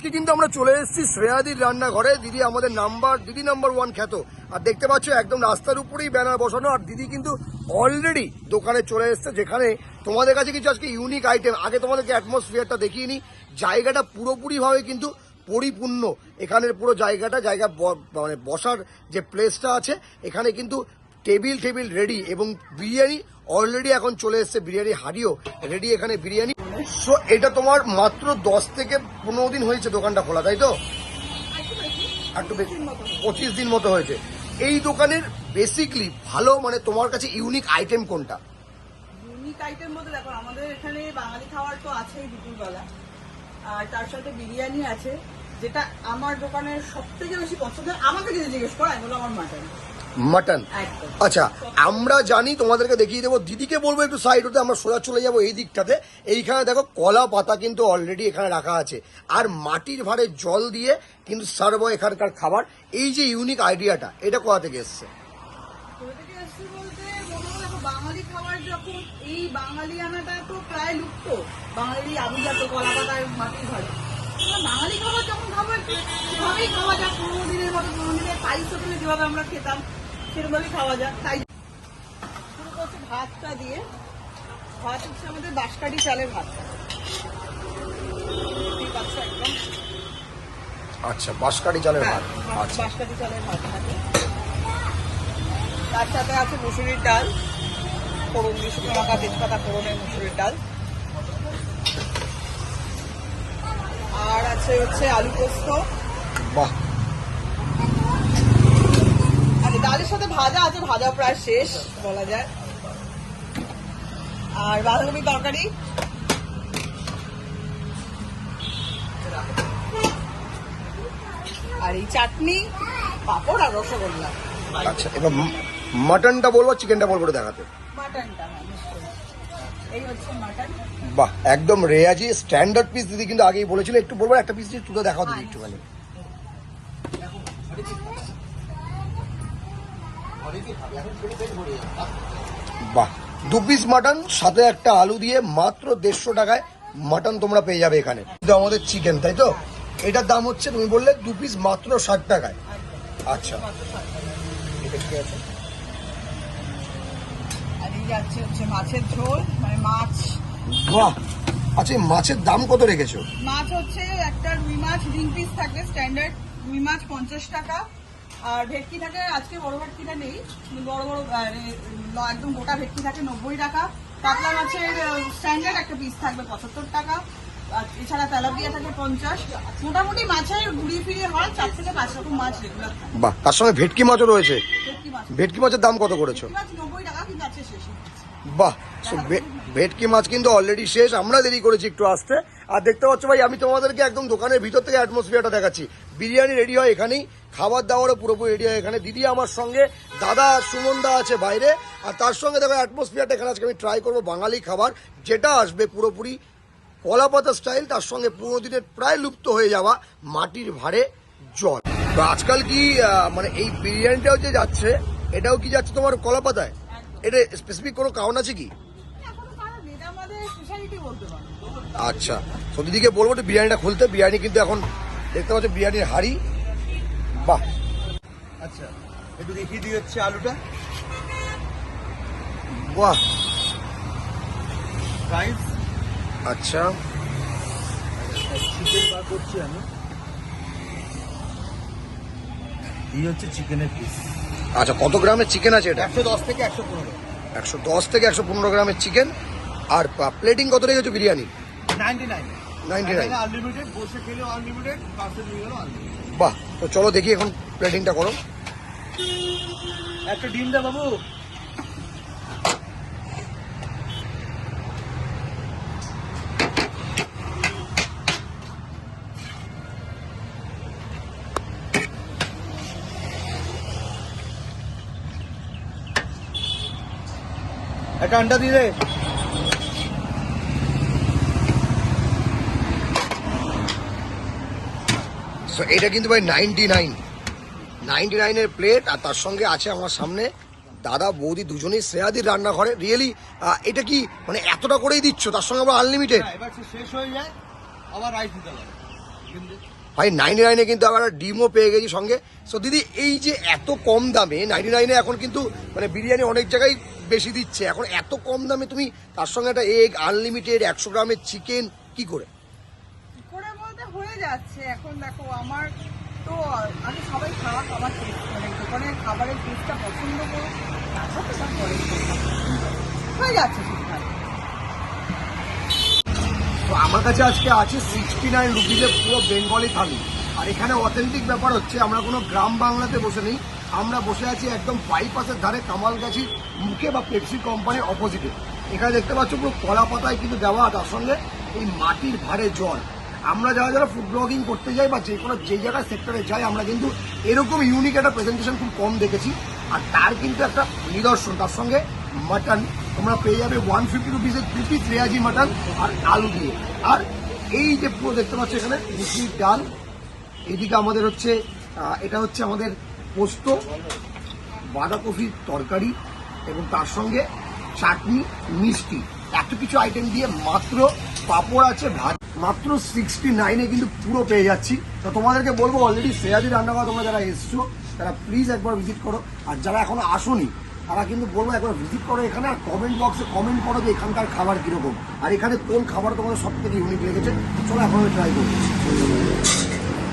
আজকে কিন্তু আমরা চলে এসেছি শ্রেয়াদির রান্নাঘরে। দিদি আমাদের নাম্বার, দিদি নাম্বার ওয়ান খ্যাত। আর দেখতে পাচ্ছ, একদম রাস্তার উপরেই ব্যানার বসানো। আর দিদি কিন্তু অলরেডি দোকানে চলে এসেছে, যেখানে তোমাদের কাছে কিছু আজকে ইউনিক আইটেম আগে তোমাদেরকে অ্যাটমসফিয়ারটা দেখিয়ে নি জায়গাটা পুরোপুরিভাবে কিন্তু পরিপূর্ণ। এখানের পুরো জায়গাটা, জায়গা মানে বসার যে প্লেসটা আছে, এখানে কিন্তু টেবিল টেবিল রেডি এবং বিরিয়ানি অলরেডি এখন চলে এসেছে। বিরিয়ানি হাড়িও রেডি এখানে বিরিয়ানি। সো এটা তোমার মাত্র দশ থেকে পনেরো দিন হয়েছে দোকানটা খোলা, তাই তো? একটু বেশি পঁচিশ দিন মতো হয়েছে। এই দোকানের বেসিকলি ভালো মানে তোমার কাছে ইউনিক আইটেম কোনটা? ইউনিক আইটেম দেখো, আমাদের এখানে বাঙালি খাবার তো আছেই দুপুরবেলা। আর তার সাথে বিরিয়ানি আছে, যেটা আমার দোকানের সব থেকে বেশি পছন্দ আমাকে যদি জিজ্ঞেস করো, আমি বলব আমার মাটন। মাটন। আচ্ছা আমরা জানি তোমাদেরকে দেখিয়ে দেবো। দিদিকে বলব একটু সাইড হতে আমরা সোজা চলে যাব এই দিকটাতে। এইখানে দেখো কলা পাতা কিন্তু অলরেডি এখানে রাখা আছে। আর মাটির ভারে জল দিয়ে কিন্তু সার্ভ এখানকার খাবার। এই যে ইউনিক আইডিয়াটা এটা কোথা থেকে এসছে? বাঙালি খাবার যখন এই বাঙালিয়ানাটা তো প্রায় লুপ্ত। বাঙালি আভিজাত কলা পাতায় মাটির ঘরে বাঙালি খাবার যখন খাব একটু সেভাবেই খাওয়া যাক পুরোনো দিনের মতো পুরোনো দিনের পাইস হোটেলে যেভাবে আমরা খেতাম সেরকমভাবেই খাওয়া যাক তাই শুরু করছে ভাতটা দিয়ে। ভাত হচ্ছে আমাদের বাঁশকাঠি চালের একদম। আচ্ছা বাঁশকাঠি চালের ভাত। হ্যাঁ, আচ্ছা। বাঁশকাঠি চালের ভাত থাকে তার সাথে আছে মুসুরির ডাল। ফোড়ন দিয়ে শুকনো লঙ্কা তেজপাতা ফোড়নের মুসুরির ডাল। আর আছে হচ্ছে আলু পোস্ত। বাহ আর ডালের সাথে ভাজা আছে ভাজা প্রায় শেষ বলা যায়। আর বাঁধাকপি তরকারি? আর এই চাটনি পাঁপড় আর রসগোল্লা। আচ্ছা এবার মাটনটা বলব চিকেনটা বলব দেখাতে। মাটনটা হ্যাঁ বাহ একদম রেয়াজি স্ট্যান্ডার্ড পিস দিদি কিন্তু আগেই বলেছিল একটু বলব একটা পিস তুলে দেখাও দিদি একটুখানি। বাহ দু পিস মাটন সাথে একটা আলু দিয়ে মাত্র দেড়শো টাকায় মাটন তোমরা পেয়ে যাবে এখানে। আমাদের চিকেন তাই তো? এটার দাম হচ্ছে তুমি বললে দু পিস মাত্র ষাট টাকায়। আচ্ছা। মাছের ঝোল মানে মাছ। বাহ! আচ্ছা মাছের দাম কত রেখেছো? মাছ হচ্ছে একটা রুই মাছ রিং পিস থাকে স্ট্যান্ডার্ড রুই মাছ পঞ্চাশ টাকা। আর ভেটকি থাকে আজকে বড় ভেটকিটা নেই বড় বড় একদম গোটা ভেটকি থাকে নব্বই টাকা। কাতলা মাছের স্ট্যান্ডার্ড একটা পিস থাকবে পঁচাত্তর টাকা। আর এছাড়া তেলাপিয়া থাকে পঞ্চাশ। মোটামুটি মাছের ঘুরিয়ে ফিরিয়ে হয় চার থেকে পাঁচ রকম মাছ রেগুলার বাহ তার সঙ্গে ভেটকি মাছও রয়েছে। ভেটকি মাছ। ভেটকি মাছের দাম কত করেছ? নব্বই টাকা কিন্তু আছে শেষ। বাহ ভেটকি মাছ কিন্তু অলরেডি শেষ। আমরা দেরি করেছি একটু আসতে। আর দেখতে পাচ্ছ ভাই, আমি তোমাদেরকে একদম দোকানের ভিতর থেকে অ্যাটমসফিয়ারটা দেখাচ্ছি। বিরিয়ানি রেডি হয় এখানেই, খাবার দাবারও পুরোপুরি রেডি হয় এখানে। দিদি আমার সঙ্গে, দাদা সুমনদা আছে বাইরে, আর তার সঙ্গে দেখো অ্যাটমসফিয়ারটা এখানে আজকে আমি ট্রাই করব বাঙালি খাবার, যেটা আসবে পুরোপুরি কলাপাতা স্টাইল তার সঙ্গে পুরো দিনের প্রায় লুপ্ত হয়ে যাওয়া মাটির ভারে জল। তো আজকাল কি মানে এই বিরিয়ানিটাও যে যাচ্ছে, এটাও কি যাচ্ছে তোমার কলাপাতায়? এটা স্পেসিফিক কোনো কারণ আছে কি? আচ্ছা তো দিদিকে বলব যে বিরিয়ানিটা খুলতে বিরিয়ানি কিন্তু এখন দেখতে পাচ্ছ বিরিয়ানির হাড়ি। বাহ। আচ্ছা একটু দেখিয়ে দিয়ে হচ্ছে আলুটা? বাহ। রাইস আচ্ছা। চিকেন বার করছি আমি। এই হচ্ছে চিকেনের পিস আচ্ছা কত গ্রামের চিকেন আছে এটা? একশো দশ থেকে একশো পনেরো। একশো দশ থেকে একশো পনেরো গ্রামের চিকেন আর প্লেটিং কত রেখেছো বিরিয়ানি? নাইনটি নাইন 99 আনলিমিটেড বসে খেলেও আনলিমিটেড পার্সেল নিয়ে গেলেও আনলিমিটেড বাহ তো চলো দেখি এখন প্লেটিংটা করো। একটা ডিম দে বাবু। একটা আন্ডা দিয়ে সো এটা কিন্তু ভাই নাইনটি নাইন নাইনটি নাইনের প্লেট আর তার সঙ্গে আছে আমার সামনে দাদা বৌদি দুজনেই শ্রেয়াদির রান্নাঘরে। রিয়েলি এটা কি মানে এতটা করেই দিচ্ছ? তার সঙ্গে আবার আনলিমিটেড শেষ হয়ে যায় আবার রাইস দিতে হবে ভাই নাইনটি নাইনে কিন্তু আবার ডিমও পেয়ে গেছি সঙ্গে। সো দিদি এই যে এত কম দামে নাইনটি নাইনে এখন কিন্তু মানে বিরিয়ানি অনেক জায়গায় বেশি দিচ্ছে। এখন এত কম দামে তুমি তার সঙ্গে একটা এগ আনলিমিটেড একশো গ্রামের চিকেন কি করে করে? যাচ্ছে, এখন দেখো আমার তো, আমি সবাই খাওয়া খাবার মানে দোকানের খাবারের টেস্টটা পছন্দ করো পরে হয়ে যাচ্ছে তো আমার কাছে আজকে আছে সিক্সটি নাইন রুপিজে পুরো বেঙ্গলি থালি। আর এখানে অথেন্টিক ব্যাপার হচ্ছে, আমরা কোনো গ্রাম বাংলাতে বসে নেই, আমরা বসে আছি একদম বাইপাসের ধারে কামালগাছির মুখে বা পেপসি কোম্পানির অপোজিটে এখানে দেখতে পাচ্ছ পুরো কলা পাতায় কিন্তু দেওয়া তার সঙ্গে এই মাটির ভারে জল। আমরা যারা যারা ফুড ব্লগিং করতে যাই বা যে কোনো যে জায়গায় সেক্টরে যাই, আমরা কিন্তু এরকম ইউনিক একটা প্রেজেন্টেশন খুব কম দেখেছি। আর তার কিন্তু একটা নিদর্শন, তার সঙ্গে মাটন তোমরা পেয়ে যাবে ওয়ান ফিফটি রুপিসের থ্রি পিস রেয়াজি মাটন আর আলু দিয়ে। আর এই যে পুরো দেখতে পাচ্ছ এখানে মুসুরির ডাল। এদিকে আমাদের হচ্ছে এটা হচ্ছে আমাদের পোস্ত, বাঁধাকপির তরকারি এবং তার সঙ্গে চাটনি মিষ্টি। এত কিছু আইটেম দিয়ে মাত্র পাপড় আছে, ভাত, মাত্র সিক্সটি নাইনে কিন্তু পুরো পেয়ে যাচ্ছি। তো তোমাদেরকে বলব অলরেডি রান্না করা তোমরা যারা এসছো, তারা প্লিজ একবার ভিজিট করো। আর যারা এখনও আসোনি, তারা কিন্তু বলব একবার ভিজিট করো এখানে আর কমেন্ট বক্সে কমেন্ট করো যে এখানকার খাবার কীরকম। আর এখানে কোন খাবার তোমাদের সব থেকে ইউনিক লেগেছে, চলো এখন ট্রাই করব